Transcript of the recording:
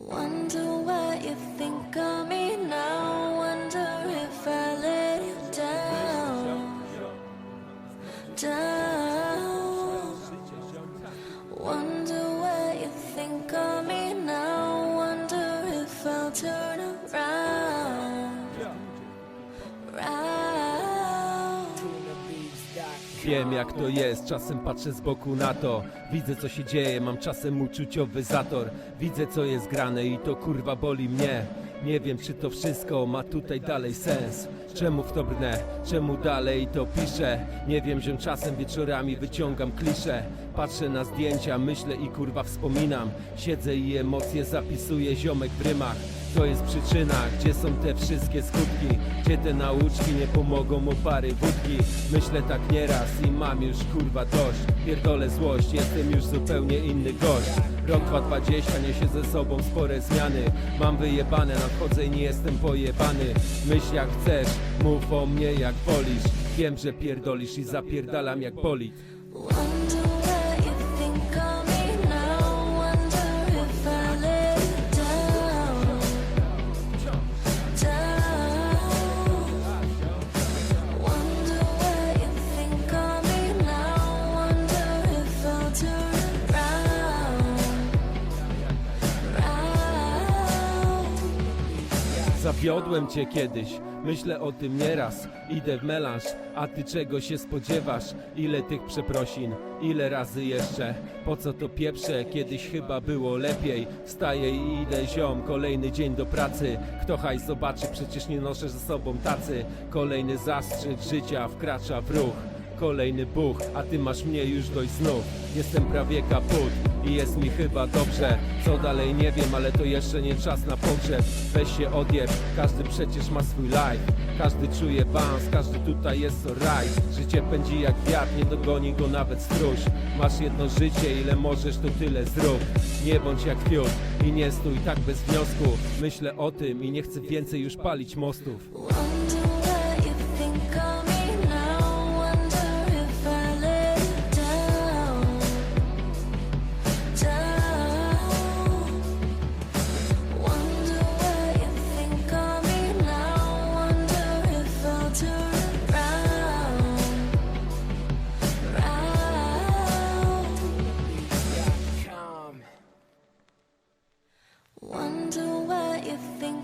Wonder what you think of me now. Wonder if I let you down. Down. Wonder what you think of me now. Wonder if I'll turn around. Wiem jak to jest, czasem patrzę z boku na to. Widzę co się dzieje, mam czasem uczuciowy zator. Widzę co jest grane i to kurwa boli mnie. Nie wiem czy to wszystko ma tutaj dalej sens. Czemu w to brnę, czemu dalej to piszę? Nie wiem, że czasem wieczorami wyciągam klisze. Patrzę na zdjęcia, myślę i kurwa wspominam. Siedzę i emocje zapisuję ziomek w rymach to jest przyczyna, gdzie są te wszystkie skutki Gdzie te nauczki nie pomogą o pary wódki. Myślę tak nieraz i mam już kurwa dość. Pierdolę złość, jestem już zupełnie inny gość. Rok 2020 niesie ze sobą spore zmiany. Mam wyjebane, nadchodzę i nie jestem pojebany. Myśl jak chcesz, mów o mnie jak wolisz. Wiem, że pierdolisz i zapierdalam jak bolid Zawiodłem cię kiedyś, myślę o tym nieraz. Idę w melanż, a ty czego się spodziewasz? Ile tych przeprosin, ile razy jeszcze? Po co to pieprze? Kiedyś chyba było lepiej. Wstaję i idę ziom, kolejny dzień do pracy. Kto haj zobaczy, przecież nie noszę ze sobą tacy. Kolejny zastrzyk życia wkracza w ruch Kolejny buch, a ty masz mnie już dość znów. Jestem prawie kaput i jest mi chyba dobrze. Co dalej nie wiem, ale to jeszcze nie czas na pogrzeb. Weź się odjeb, każdy przecież ma swój life. Każdy czuje bans, każdy tutaj jest alright. Życie pędzi jak wiatr, nie dogoni go nawet stróż. Masz jedno życie, ile możesz to tyle zrób. Nie bądź jak fiut i nie stój tak bez wniosku. Myślę o tym i nie chcę więcej już palić mostów nothing